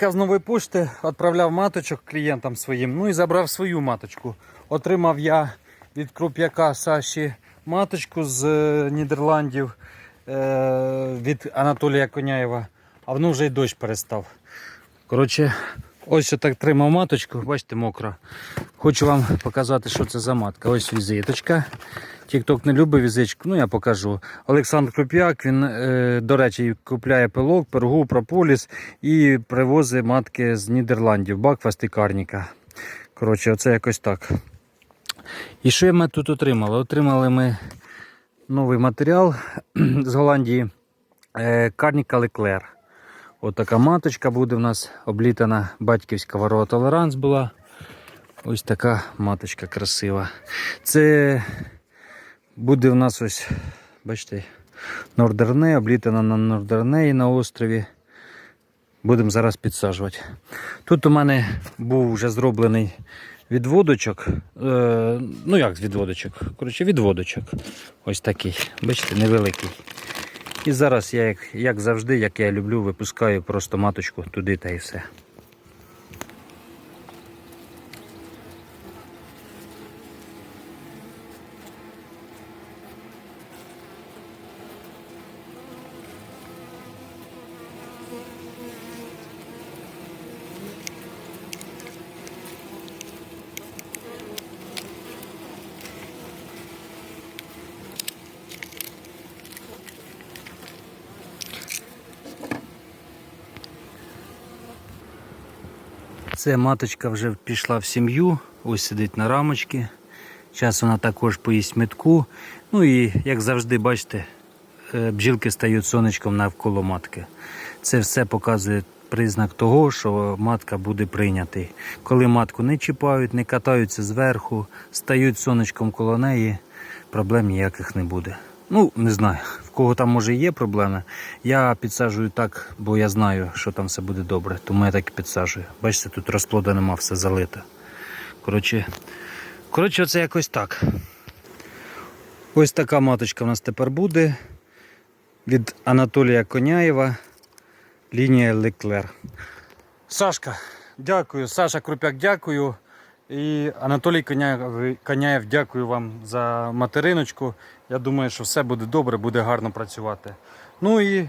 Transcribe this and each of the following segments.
Я з пошти відправляв маточок клієнтам своїм, ну і забрав свою маточку. Отримав я від круп'яка Саші маточку з е, Нідерландів е, від Анатолія Коняєва, а воно вже й дощ перестав. Коротше, ось я так тримав маточку, бачите, мокра. Хочу вам показати, що це за матка. Ось візиточка. Тікток не любить візичку, ну я покажу. Олександр Круп'як, він, е, до речі, купляє пилок, пергу, прополіс і привозить матки з Нідерландів, Бакфаст і Карніка. Коротше, оце якось так. І що ми тут отримали? Отримали ми новий матеріал з Голландії е, Карніка Леклер. От така маточка буде в нас облітана батьківська ворова толеранс була. Ось така маточка красива. Це буде в нас ось, бачите, нордерне, облітана на нордернеї на острові. Будемо зараз підсаджувати. Тут у мене був вже зроблений відводочок. Е, ну як відводочок? Коротше, відводочок. Ось такий. Бачите, невеликий. І зараз я, як, як завжди, як я люблю, випускаю просто маточку туди та і все. Це маточка вже пішла в сім'ю, ось сидить на рамочці. Зараз вона також поїсть метку. Ну і як завжди, бачите, е, бджілки стають сонечком навколо матки. Це все показує признак того, що матка буде прийнятий. Коли матку не чіпають, не катаються зверху, стають сонечком коло неї, проблем ніяких не буде. Ну, не знаю, в кого там може є проблеми. Я підсаджую так, бо я знаю, що там все буде добре. Тому я так і підсаджую. Бачите, тут розплоду нема, все залито. Коротше, коротше, оце якось так. Ось така маточка в нас тепер буде. Від Анатолія Коняєва. Лінія Леклер. Сашка, дякую. Саша Крупяк, дякую. І Анатолій Коняєв, Коняєв, дякую вам за материночку. Я думаю, що все буде добре, буде гарно працювати. Ну і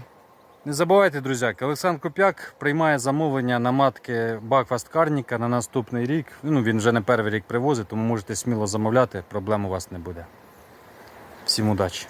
не забувайте, друзяки, Олександр Копяк приймає замовлення на матки Бакфаст Карніка на наступний рік. Ну, він вже не перший рік привозить, тому можете сміло замовляти, проблем у вас не буде. Всім удачі!